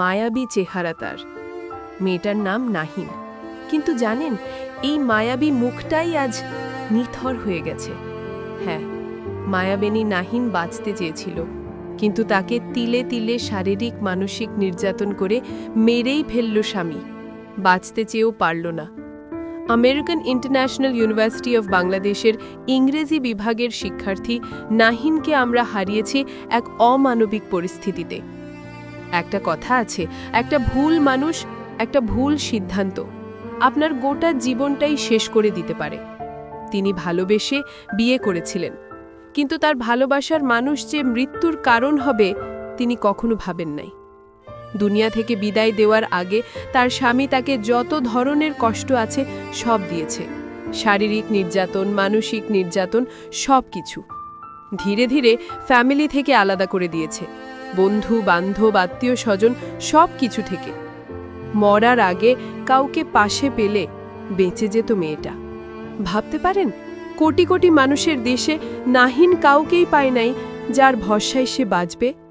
মায়াবী চেহারা তার। মেয়েটার নাম নাহিন কিন্তু জানেন, এই মায়াবী মুখটাই আজ নিথর হয়ে গেছে। হ্যাঁ মায়াবেনী নাহিন বাঁচতে চেয়েছিল, কিন্তু তাকে তিলে তিলে শারীরিক, মানসিক নির্যাতন করে মেরেই ফেলল স্বামী। বাঁচতে চেয়েও পারল না। আমেরিকান ইন্টারন্যাশনাল ইউনিভার্সিটি অফ বাংলাদেশের ইংরেজি বিভাগের শিক্ষার্থী নাহিনকে আমরা হারিয়েছি এক অমানবিক পরিস্থিতিতে। একটা কথা আছে, একটা ভুল মানুষ একটা ভুল সিদ্ধান্ত। আপনার গোটা জীবনটাই শেষ করে দিতে পারে। তিনি ভালোবেসে বিয়ে করেছিলেন। কিন্তু তার ভালোবাসার মানুষ যে মৃত্যুর কারণ হবে, তিনি কখনো ভাবেন নাই। দুনিয়া থেকে বিদায় দেওয়ার আগে তার স্বামী তাকে যত ধরনের কষ্ট আছে সব দিয়েছে। শারীরিক নির্যাতন, মানসিক নির্যাতন সব কিছু ধীরে ধীরে ফ্যামিলি থেকে আলাদা করে দিয়েছে। বন্ধু, বান্ধব, আত্মীয় স্বজন সব কিছু থেকে। মরার আগে কাউকে পাশে পেলে বেঁচে যেত মেয়েটা। ভাবতে পারেন, কোটি কোটি মানুষের দেশে নাহিন কাউকেই পায় নাই যার ভরসায় সে বাঁচবে?